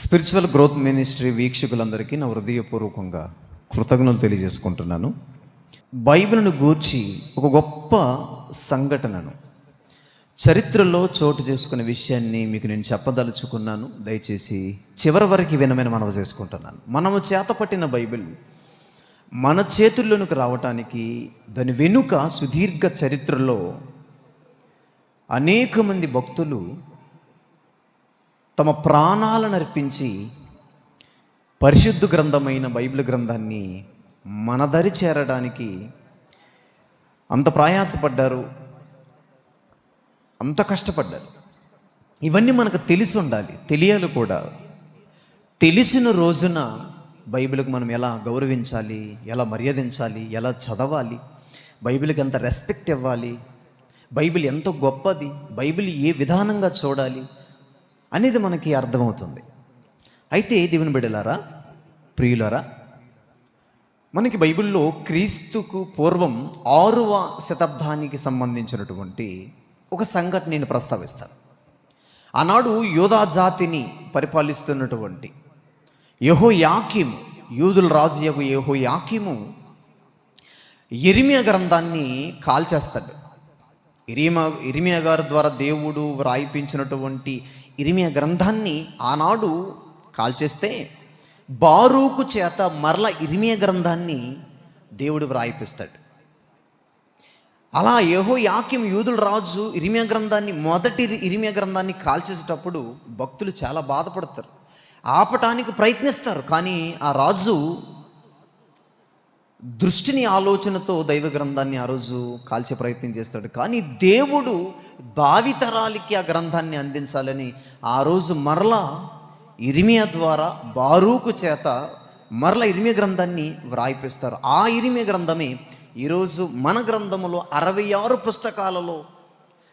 Spiritual growth ministry వీక్షకులందరికీ నా హృదయపూర్వకంగా కృతజ్ఞతలు తెలియజేసుకుంటున్నాను. బైబిల్ను గూర్చి ఒక గొప్ప సంఘటనను చరిత్రలో చోటు చేసుకున్న విషయాన్ని మీకు నేను చెప్పదలుచుకున్నాను. దయచేసి చివరి వరకు వినమైన మనవి చేసుకుంటున్నాను. మనము చేతపట్టిన బైబిల్ మన చేతుల్లోనికి రావటానికి దాని వెనుక సుదీర్ఘ చరిత్రలో అనేక మంది భక్తులు తమ ప్రాణాలను అర్పించి పరిశుద్ధ గ్రంథమైన బైబిల్ గ్రంథాన్ని మన దరి చేరడానికి అంత ప్రయాసపడ్డారు అంత కష్టపడ్డారు. ఇవన్నీ మనకు తెలిసి ఉండాలి తెలియాలి కూడా. తెలిసిన రోజున బైబిల్కి మనం ఎలా గౌరవించాలి ఎలా మర్యాదించాలి ఎలా చదవాలి బైబిల్కి ఎంత రెస్పెక్ట్ ఇవ్వాలి బైబిల్ ఎంత గొప్పది బైబిల్ ఏ విధానంగా చూడాలి అనేది మనకి అర్థమవుతుంది. అయితే దేవుని బిడ్డలారా ప్రియులారా మనకి బైబిల్లో క్రీస్తుకు పూర్వం ఆరవ శతాబ్దానికి సంబంధించినటువంటి ఒక సంఘటన నేను ప్రస్తావిస్తాను ఆనాడు యోధా జాతిని పరిపాలిస్తున్నటువంటి యహో యాకిము యూదుల రాజు యొక్క యహో యాకిము ఇరిమియా గ్రంథాన్ని కాల్చేస్తాడు. ఇరిమియా ఇరిమియా గారి ద్వారా దేవుడు వ్రాయిపించినటువంటి ఇరిమియా గ్రంథాన్ని ఆనాడు కాల్చేస్తే బారూకు చేత మరల ఇరిమియా గ్రంథాన్ని దేవుడు వ్రాయిపిస్తాడు. అలా ఏహో యాక్యం యూదుల రాజు ఇరిమియా గ్రంథాన్ని మొదటి ఇరిమియా గ్రంథాన్ని కాల్చేసేటప్పుడు భక్తులు చాలా బాధపడతారు. ఆపటానికి ప్రయత్నిస్తారు కానీ ఆ రాజు దృష్టిని ఆలోచనతో దైవ గ్రంథాన్ని ఆ రోజు కాల్చే ప్రయత్నం చేస్తాడు. కానీ దేవుడు భావితరాలకి ఆ గ్రంథాన్ని అందించాలని ఆ రోజు మరలా ఇరిమియా ద్వారా బారూకు చేత మరల ఇరిమియ గ్రంథాన్ని వ్రాయిపిస్తారు. ఆ ఇరిమియ గ్రంథమే ఈరోజు మన గ్రంథములో అరవై ఆరు పుస్తకాలలో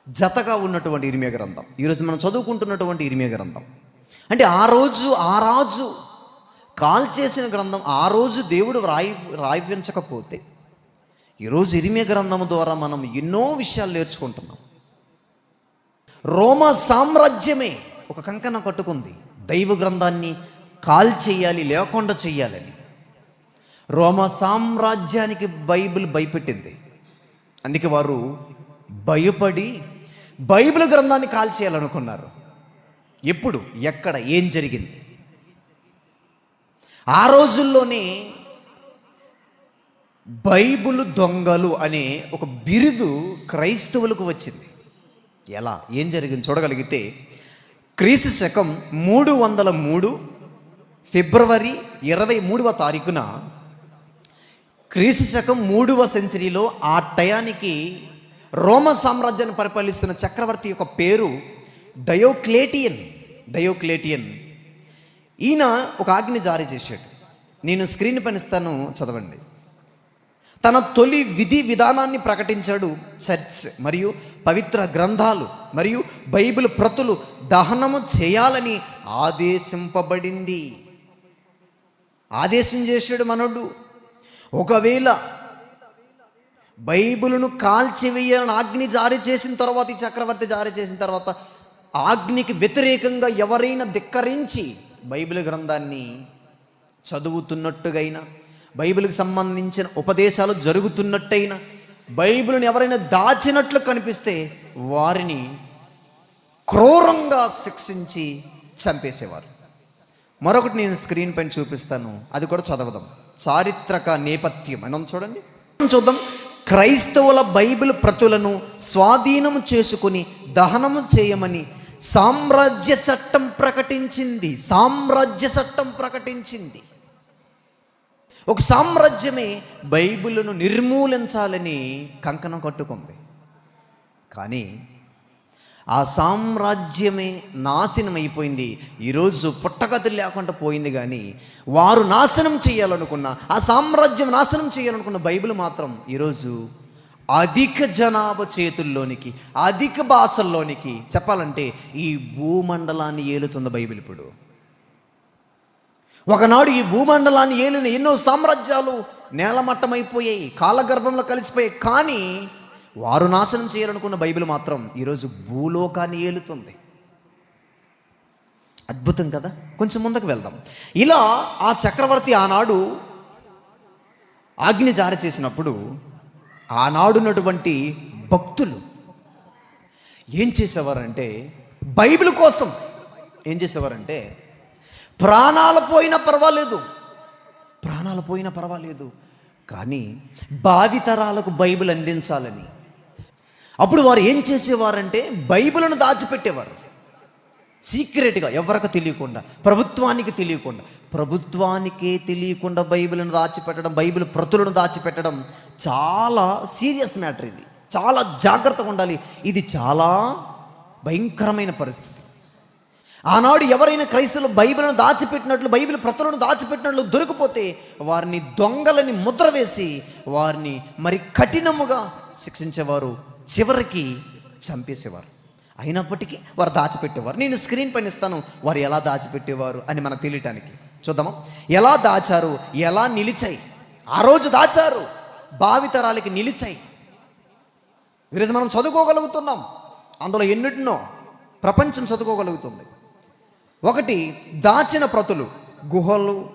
జతగా ఉన్నటువంటి ఇరిమియ గ్రంథం. ఈరోజు మనం చదువుకుంటున్నటువంటి ఇరిమియ గ్రంథం. అంటే ఆ రోజు ఆ రాజు కాల్ చేసిన గ్రంథం ఆ రోజు దేవుడు రాయి రాయిపించకపోతే ఈరోజు ఇరిమే గ్రంథం ద్వారా మనం ఎన్నో విషయాలు నేర్చుకుంటున్నాం. రోమా సామ్రాజ్యమే ఒక కంకణ కట్టుకుంది. దైవ గ్రంథాన్ని కాల్ చేయాలి లేకుండా చేయాలని. రోమా సామ్రాజ్యానికి బైబిల్ భయపెట్టింది. అందుకే వారు భయపడి బైబిల్ గ్రంథాన్ని కాల్ చేయాలనుకున్నారు. ఎప్పుడు? ఎక్కడ? ఏం జరిగింది? ఆ రోజుల్లోనే బైబుల్ దొంగలు అనే ఒక బిరుదు క్రైస్తవులకు వచ్చింది. ఎలా? ఏం జరిగింది చూడగలిగితే క్రీస్తు శకం మూడు వందల మూడు ఫిబ్రవరి ఇరవై మూడవ తారీఖున క్రీస్తు శకం మూడవ సెంచరీలో ఆ టయానికి రోమ సామ్రాజ్యాన్ని పరిపాలిస్తున్న చక్రవర్తి యొక్క పేరు డయోక్లేటియన్ డయోక్లేటియన్. ఈయన ఒక ఆజ్ఞ జారీ చేశాడు. నేను స్క్రీన్ పనిస్తాను చదవండి. తన తొలి విధి విధానాన్ని ప్రకటించాడు చర్చ్ మరియు పవిత్ర గ్రంథాలు మరియు బైబిల్ ప్రతులు దహనము చేయాలని ఆదేశింపబడింది. ఆదేశం చేశాడు మనడు. ఒకవేళ బైబిల్ను కాల్చివేయాలని ఆజ్ఞ జారీ చేసిన తర్వాత ఈ చక్రవర్తి జారీ చేసిన తర్వాత ఆజ్ఞకి వ్యతిరేకంగా ఎవరైనా ధిక్కరించి బైబిల్ గ్రంథాన్ని చదువుతున్నట్టుగైనా బైబిల్కి సంబంధించిన ఉపదేశాలు జరుగుతున్నట్టయినా బైబిల్ని ఎవరైనా దాచినట్లు కనిపిస్తే వారిని క్రూరంగా శిక్షించి చంపేసేవారు. మరొకటి నేను స్క్రీన్ పైన చూపిస్తాను అది కూడా చదవదాం. చారిత్రక నేపథ్యం. మనం చూడండి. చూద్దాం. క్రైస్తవుల బైబిల్ ప్రతులను స్వాధీనం చేసుకుని దహనం చేయమని సామ్రాజ్య చట్టం ప్రకటించింది సామ్రాజ్య చట్టం ప్రకటించింది. ఒక సామ్రాజ్యమే బైబిల్ను నిర్మూలించాలని కంకణం కట్టుకుంది. కానీ ఆ సామ్రాజ్యమే నాశనం అయిపోయింది ఈరోజు పుట్టగతులు లేకుండా పోయింది కానీ వారు నాశనం చేయాలనుకున్న ఆ సామ్రాజ్యం నాశనం చేయాలనుకున్న బైబిల్ మాత్రం ఈరోజు అధిక జనాభా చేతుల్లోనికి అధిక భాషల్లోనికి చెప్పాలంటే ఈ భూమండలాన్ని ఏలుతుంది బైబిల్ ఇప్పుడు. ఒకనాడు ఈ భూమండలాన్ని ఏలిన ఎన్నో సామ్రాజ్యాలు నేలమట్టమైపోయాయి కాలగర్భంలో కలిసిపోయాయి కానీ వారు నాశనం చేయాలనుకున్న బైబిల్ మాత్రం ఈరోజు భూలోకాన్ని ఏలుతుంది. అద్భుతం కదా? కొంచెం ముందుకు వెళ్దాం. ఇలా ఆ చక్రవర్తి ఆనాడు ఆజ్ఞ జారీ చేసినప్పుడు ఆనాడున్నటువంటి భక్తులు ఏం చేసేవారంటే బైబిల్ కోసం ఏం చేసేవారంటే ప్రాణాలు పోయినా పర్వాలేదు. ప్రాణాలు పోయినా పర్వాలేదు. కానీ భావితరాలకు బైబిల్ అందించాలని. అప్పుడు వారు ఏం చేసేవారంటే బైబిల్ను దాచిపెట్టేవారు. సీక్రెట్గా ఎవరికి తెలియకుండా ప్రభుత్వానికి తెలియకుండా ప్రభుత్వానికే తెలియకుండా బైబిల్ను దాచిపెట్టడం బైబిల్ ప్రతులను దాచిపెట్టడం చాలా సీరియస్ మ్యాటర్ ఇది. చాలా జాగ్రత్తగా ఉండాలి. ఇది చాలా భయంకరమైన పరిస్థితి. ఆనాడు ఎవరైనా క్రైస్తవులు బైబిల్ను దాచిపెట్టినట్లు బైబిల్ ప్రతులను దాచిపెట్టినట్లు దొరికిపోతే వారిని దొంగలని ముద్ర వేసి వారిని మరి కఠినముగా శిక్షించేవారు చివరికి చంపేసేవారు. అయినప్పటికీ వారు దాచిపెట్టేవారు. నేను స్క్రీన్ పైన ఇస్తాను వారు ఎలా దాచిపెట్టేవారు అని మనకు తెలియటానికి. చూద్దామా? ఎలా దాచారు ఎలా నిలిచాయి? ఆ రోజు దాచారు. భావితరాలకి నిలిచాయి. ఈరోజు మనం చదువుకోగలుగుతున్నాం. అందులో ఎన్నిటినో ప్రపంచం చదువుకోగలుగుతుంది. ఒకటి దాచిన ప్రతులు గుహలు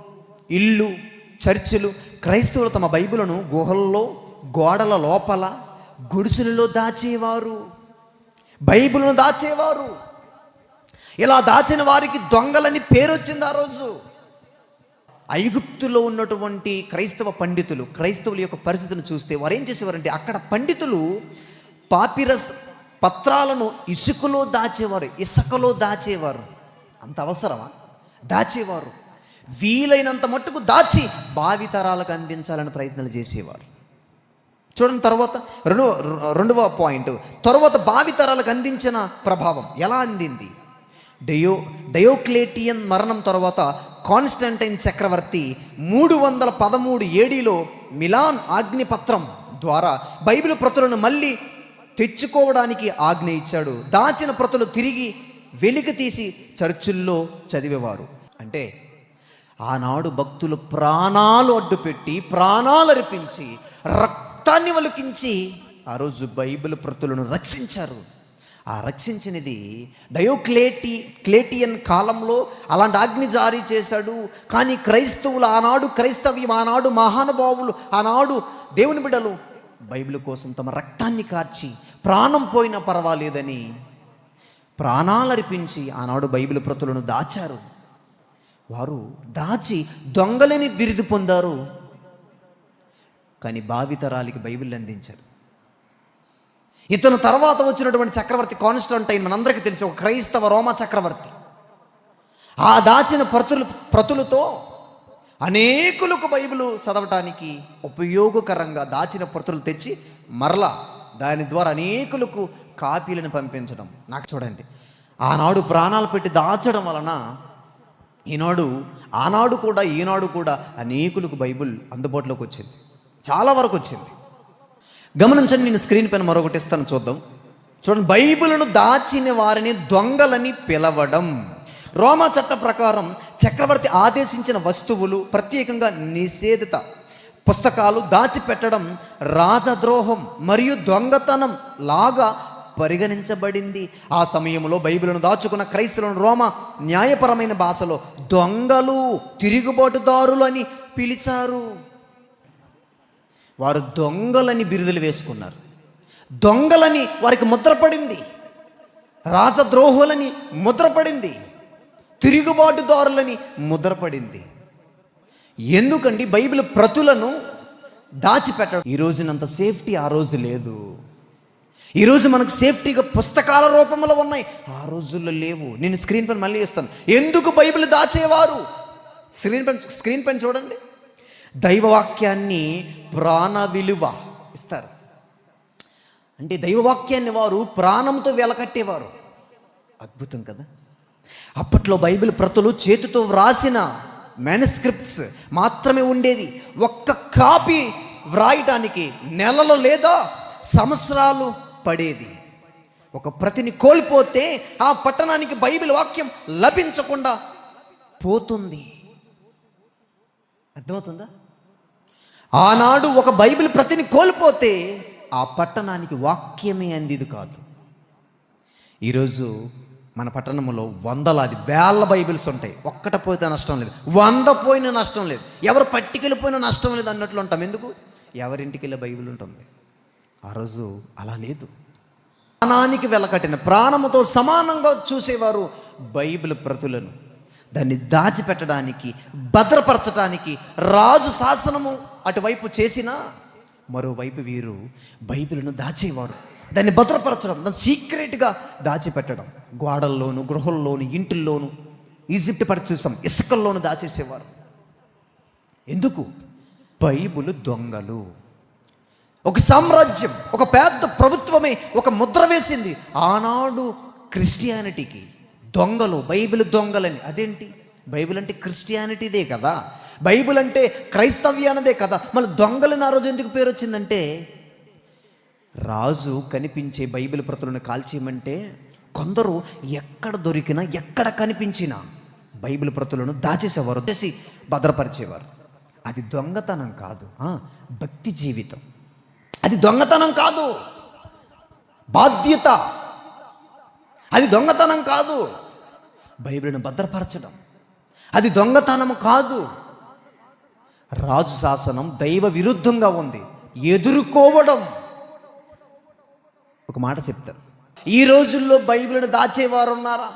ఇల్లు చర్చిలు క్రైస్తవులు తమ బైబిలను గుహల్లో గోడల లోపల గుడిసెలలో దాచేవారు. బైబిల్ను దాచేవారు. ఇలా దాచిన వారికి దొంగలని పేరు వచ్చింది ఆ రోజు. ఐగుప్తులో ఉన్నటువంటి క్రైస్తవ పండితులు క్రైస్తవుల యొక్క పరిస్థితిని చూస్తే వారు ఏం చేసేవారంటే అక్కడ పండితులు పాపిరస్ పత్రాలను ఇసుకలో దాచేవారు ఇసుకలో దాచేవారు. అంత అవసరమా? దాచేవారు. వీలైనంత మట్టుకు దాచి భావితరాలకు అందించాలని ప్రయత్నాలు చేసేవారు. చూడండి తర్వాత రెండవ రెండవ పాయింట్. తర్వాత భావితరాలకు అందించిన ప్రభావం ఎలా అందింది? డయో డయోక్లేటియన్ మరణం తర్వాత కాన్స్టంటైన్ చక్రవర్తి మూడు వందల పదమూడు ఏడీలో మిలాన్ ఆగ్నిపత్రం ద్వారా బైబిల్ ప్రతులను మళ్ళీ తెచ్చుకోవడానికి ఆజ్ఞ ఇచ్చాడు. దాచిన ప్రతులు తిరిగి వెలికి తీసి చర్చుల్లో చదివేవారు. అంటే ఆనాడు భక్తులు ప్రాణాలు అడ్డుపెట్టి ప్రాణాలు అర్పించి రక్తాన్ని వలికించి ఆ రోజు బైబిల్ ప్రతులను రక్షించారు. ఆ రక్షించినది డయోక్లేటి క్లేటియన్ కాలంలో అలాంటి ఆజ్ఞ జారీ చేశాడు. కానీ క్రైస్తవులు ఆనాడు క్రైస్తవ్యం ఆనాడు మహానుభావులు ఆనాడు దేవుని బిడలు బైబిల్ కోసం తమ రక్తాన్ని కార్చి ప్రాణం పోయినా పర్వాలేదని ప్రాణాలర్పించి ఆనాడు బైబిల్ ప్రతులను దాచారు. వారు దాచి దొంగలని బిరుదు పొందారు. కానీ భావితరాలకి బైబిల్ అందించారు ఇతను తర్వాత వచ్చినటువంటి చక్రవర్తి కాన్స్టంటైన్ మనందరికీ తెలిసి ఒక క్రైస్తవ రోమ చక్రవర్తి. ఆ దాచిన ప్రతులు ప్రతులతో అనేకులకు బైబిల్ చదవటానికి ఉపయోగకరంగా దాచిన ప్రతులు తెచ్చి మరలా దాని ద్వారా అనేకులకు కాపీలను పంపించడం. నాకు చూడండి ఆనాడు ప్రాణాలు పెట్టి దాచడం వలన ఈనాడు ఆనాడు కూడా ఈనాడు కూడా అనేకులకు బైబిల్ అందుబాటులోకి వచ్చింది. చాలా వరకు వచ్చింది. గమనించండి నేను స్క్రీన్ పైన మరొకటి ఇస్తాను చూద్దాం. చూడండి బైబిల్ను దాచిన వారిని దొంగలని పిలవడం. రోమా చట్ట ప్రకారం చక్రవర్తి ఆదేశించిన వస్తువులు ప్రత్యేకంగా నిషేధిత పుస్తకాలు దాచిపెట్టడం రాజద్రోహం మరియు దొంగతనం లాగా పరిగణించబడింది. ఆ సమయంలో బైబిల్ను దాచుకున్న క్రైస్తవులను రోమ న్యాయపరమైన భాషలో దొంగలు తిరుగుబాటుదారులు అని పిలిచారు. వారు దొంగలని బిరుదులు వేసుకున్నారు. దొంగలని వారికి ముద్రపడింది. రాజద్రోహులని ముద్రపడింది. తిరుగుబాటుదారులని ముద్రపడింది. ఎందుకండి? బైబిల్ ప్రతులను దాచిపెట్టడం. ఈ రోజునంత సేఫ్టీ ఆ రోజు లేదు. ఈరోజు మనకు సేఫ్టీగా పుస్తకాల రూపంలో ఉన్నాయి. ఆ రోజుల్లో లేవు. నేను స్క్రీన్ పైన మళ్ళీ ఇస్తాను ఎందుకు బైబిల్ దాచేవారు? స్క్రీన్ పైన స్క్రీన్ పైన చూడండి. దైవవాక్యాన్ని ప్రాణ విలువ ఇస్తారు. అంటే దైవవాక్యాన్ని వారు ప్రాణంతో వెలకట్టేవారు. అద్భుతం కదా? అప్పట్లో బైబిల్ ప్రతులు చేతితో వ్రాసిన మేనస్క్రిప్ట్స్ మాత్రమే ఉండేవి. ఒక్క కాపీ వ్రాయటానికి నెలలు లేదా సంవత్సరాలు పడేది. ఒక ప్రతిని కోల్పోతే ఆ పట్టణానికి బైబిల్ వాక్యం లభించకుండా పోతుంది. అర్థమవుతుందా? ఆనాడు ఒక బైబిల్ ప్రతిని కోల్పోతే ఆ పట్టణానికి వాక్యమే అందిది కాదు. ఈరోజు మన పట్టణంలో వందలాది వేల బైబిల్స్ ఉంటాయి. ఒక్కట పోతే నష్టం లేదు. వంద పోయిన నష్టం లేదు. ఎవరు పట్టుకెళ్ళిపోయినా నష్టం లేదు అన్నట్లు ఉంటాం. ఎందుకు? ఎవరింటికి వెళ్ళే బైబిల్ ఉంటుంది. ఆ రోజు అలా లేదు. ప్రాణానికి వెలకట్టిన ప్రాణముతో సమానంగా చూసేవారు బైబిల్ ప్రతులను. దాన్ని దాచిపెట్టడానికి భద్రపరచడానికి రాజు శాసనము అటువైపు చేసినా మరోవైపు వీరు బైబిల్ను దాచేవారు. దాన్ని భద్రపరచడం దాన్ని సీక్రెట్గా దాచిపెట్టడం. గోడల్లోను గృహల్లోను ఇంటిల్లోను ఈజిప్ట్ పరిచూసాం ఇసుకల్లోను దాచేసేవారు. ఎందుకు? బైబుల్ దొంగలు. ఒక సామ్రాజ్యం ఒక పెద్ద ప్రభుత్వమే ఒక ముద్ర వేసింది. ఆనాడు క్రిస్టియానిటీకి దొంగలు బైబిల్ దొంగలని. అదేంటి? బైబిల్ అంటే క్రిస్టియానిటీదే కదా. బైబిల్ అంటే క్రైస్తవ్యానదే కదా. మళ్ళీ దొంగలని ఆ రోజు ఎందుకు పేరు వచ్చిందంటే రాజు కనిపించే బైబిల్ ప్రతులను కాల్చేయమంటే కొందరు ఎక్కడ దొరికినా ఎక్కడ కనిపించినా బైబిల్ ప్రతులను దాచేసేవారు చేసి భద్రపరిచేవారు. అది దొంగతనం కాదు. భక్తి జీవితం. అది దొంగతనం కాదు. బాధ్యత. అది దొంగతనం కాదు. బైబిల్ను భద్రపరచడం. అది దొంగతనం కాదు. రాజు శాసనం దైవ విరుద్ధంగా ఉంది. ఎదుర్కోవడం. ఒక మాట చెప్తాను. ఈ రోజుల్లో బైబిల్ని దాచేవారు ఉన్నారా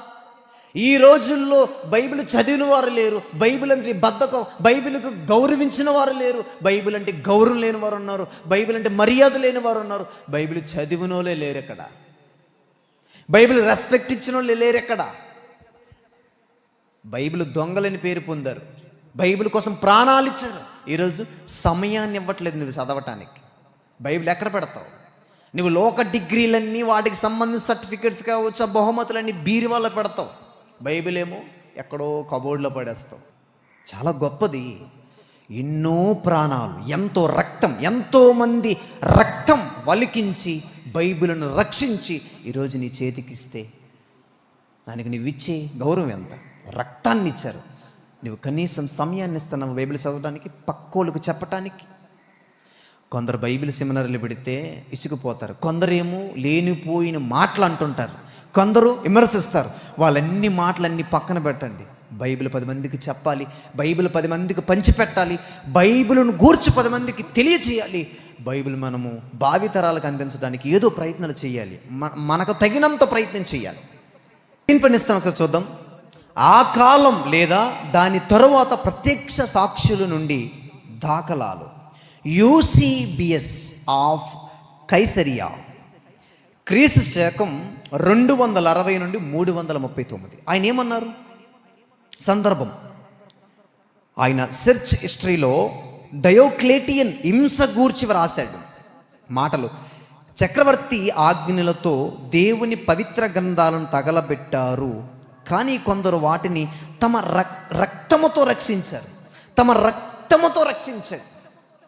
ఈ రోజుల్లో బైబిల్ చదివిన వారు లేరు. బైబిల్ అంటే బద్ధకం. బైబిల్కు గౌరవించిన వారు లేరు. బైబిల్ అంటే గౌరవం లేని వారు ఉన్నారు. బైబిల్ అంటే మర్యాద లేని వారు ఉన్నారు. బైబిల్ చదివినోలే లేరు ఎక్కడ బైబిల్ రెస్పెక్ట్ ఇచ్చిన వాళ్ళు లేరు ఎక్కడ బైబిల్ దొంగలని పేరు పొందారు. బైబిల్ కోసం ప్రాణాలు ఇచ్చారు. ఈరోజు సమయాన్ని ఇవ్వట్లేదు నువ్వు చదవటానికి. బైబిల్ ఎక్కడ పెడతావు? నువ్వు లోక డిగ్రీలన్నీ వాటికి సంబంధించిన సర్టిఫికెట్స్ కావచ్చు ఆ బహుమతులన్నీ బీరువాలో పెడతావు. బైబిల్ ఏమో ఎక్కడో కబోర్డ్లో పడేస్తావు. చాలా గొప్పది. ఎన్నో ప్రాణాలు ఎంతో రక్తం ఎంతో మంది రక్తం వలికించి బైబిల్ను రక్షించి ఈరోజు నీ చేతికిస్తే దానికి నువ్వు ఇచ్చే గౌరవం ఎంత? రక్తాన్ని ఇచ్చారు నువ్వు కనీసం సమయాన్ని ఇస్తున్నావు బైబిల్ చదవడానికి పక్కోళ్ళకు చెప్పటానికి. కొందరు బైబిల్ సెమినార్లు పెడితే ఇసుకుపోతారు. కొందరేమో లేనిపోయిన మాటలు అంటుంటారు. కొందరు విమర్శిస్తారు. వాళ్ళన్ని మాటలన్నీ పక్కన పెట్టండి. బైబిల్ పది మందికి చెప్పాలి బైబిల్ పది మందికి పంచిపెట్టాలి బైబిల్ను గూర్చి పది మందికి తెలియచేయాలి బైబిల్ మనము భావితరాలకు అందించడానికి ఏదో ప్రయత్నాలు చేయాలి. మన మనకు తగినంత ప్రయత్నం చేయాలి. ఏం పనిస్తాను ఒకసారి చూద్దాం. ఆ కాలం లేదా దాని తరువాత ప్రత్యక్ష సాక్షుల నుండి దాఖలాలు. Eusebius of Caesarea. క్రీస్తు శకం రెండు వందల అరవై నుండి మూడు వందల ముప్పై తొమ్మిది. ఆయన ఏమన్నారు? సందర్భం. ఆయన సెర్చ్ హిస్టరీలో డయోక్లేటియన్ హింస గూర్చి రాశాడు మాటలు. చక్రవర్తి ఆజ్ఞలతో దేవుని పవిత్ర గ్రంథాలను తగలబెట్టారు. కానీ కొందరు వాటిని తమ రక్ రక్తముతో రక్షించారు. తమ రక్తముతో రక్షించారు.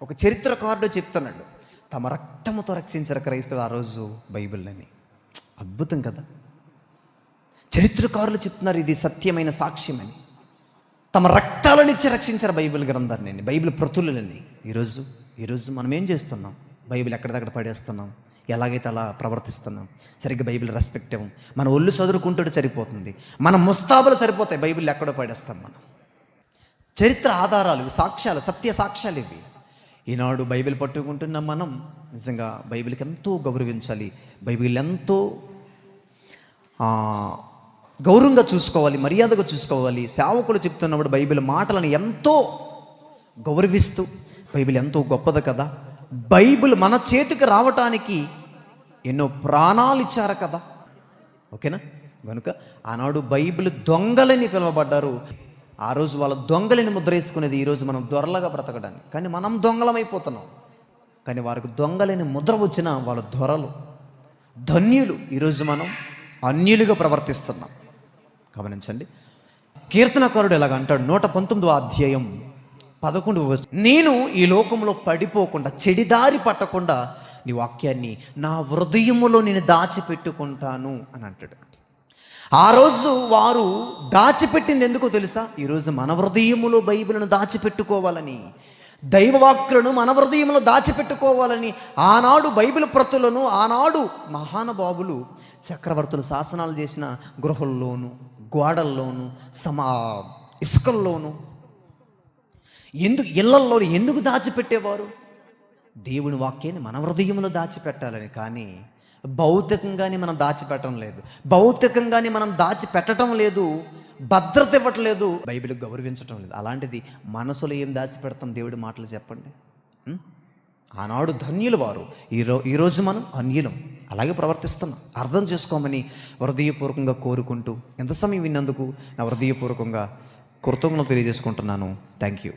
ఒక చరిత్రకారుడు చెప్తున్నాడు తమ రక్తముతో రక్షించారు క్రైస్తవులు ఆ రోజు బైబిల్ని. అద్భుతం కదా. చరిత్రకారులు చెప్తున్నారు ఇది సత్యమైన సాక్ష్యమని. తమ రక్తాలనిచ్చి రక్షించారు బైబిల్ గ్రంథాన్ని. బైబిల్ ప్రతులని ఈరోజు ఈరోజు మనం ఏం చేస్తున్నాం? బైబిల్ ఎక్కడిదక్కడ పడేస్తున్నాం? ఎలాగైతే అలా ప్రవర్తిస్తున్నాం? సరిగ్గా బైబిల్ రెస్పెక్ట్ ఇవ్వం మన ఒళ్ళు చదువుకుంటుంటే సరిపోతుంది. మన ముస్తాబులు సరిపోతాయి. బైబిల్ ఎక్కడో పడేస్తాం మనం. చరిత్ర ఆధారాలు సాక్ష్యాలు సత్య సాక్ష్యాలు ఇవి. ఈనాడు బైబిల్ పట్టుకుంటున్న మనం నిజంగా బైబిల్కి ఎంతో గౌరవించాలి. బైబిల్ ఎంతో గౌరవంగా చూసుకోవాలి మర్యాదగా చూసుకోవాలి. సేవకులు చెప్తున్నప్పుడు బైబిల్ మాటలను ఎంతో గౌరవిస్తూ బైబిల్ ఎంతో గొప్పది కదా. బైబిల్ మన చేతికి రావటానికి ఎన్నో ప్రాణాలు ఇచ్చారు కదా. ఓకేనా? కనుక ఆనాడు బైబిల్ దొంగలని పిలువబడ్డారు. ఆ రోజు వాళ్ళ దొంగలని ముద్ర వేసుకునేది ఈరోజు మనం దొరలగా బ్రతకడానికి. కానీ మనం దొంగలమైపోతున్నాం. కానీ వారికి దొంగలని ముద్ర వచ్చిన వాళ్ళ దొరలు ధన్యులు ఈరోజు మనం అన్యులుగా ప్రవర్తిస్తున్నాం. గమనించండి. కీర్తనకారుడు ఎలాగ అంటాడు? నూట పంతొమ్మిదో అధ్యాయం పదకొండు నేను ఈ లోకంలో పడిపోకుండా చెడిదారి పట్టకుండా నీ వాక్యాన్ని నా హృదయములో నేను దాచిపెట్టుకుంటాను అని అంటాడు. ఆ రోజు వారు దాచిపెట్టింది ఎందుకో తెలుసా? ఈరోజు మన హృదయములో బైబిల్ను దాచిపెట్టుకోవాలని దైవవాక్కులను మన హృదయంలో దాచిపెట్టుకోవాలని ఆనాడు బైబిల్ ప్రతులను ఆనాడు మహానుభావులు చక్రవర్తులు శాసనాలు చేసిన గృహల్లోను గోడల్లోను సమా ఇసుకల్లోను ఎందుకు ఇళ్ళల్లో ఎందుకు దాచిపెట్టేవారు? దేవుని వాక్యాన్ని మన హృదయంలో దాచిపెట్టాలని కానీ భౌతికంగానే మనం దాచిపెట్టడం లేదు. భౌతికంగానే మనం దాచిపెట్టడం లేదు. భద్రత ఇవ్వట్లేదు. బైబిల్ గౌరవించటం లేదు. అలాంటిది మనసులో ఏం దాచిపెడతాం? దేవుడి మాటలు చెప్పండి. ఆనాడు ధన్యులు వారు. ఈరో ఈరోజు మనం అన్యులం అలాగే ప్రవర్తిస్తున్నాం. అర్థం చేసుకోమని హృదయపూర్వకంగా కోరుకుంటూ ఎంత సమయం విన్నందుకు నా హృదయపూర్వకంగా కృతజ్ఞతలు తెలియజేసుకుంటున్నాను. Thank you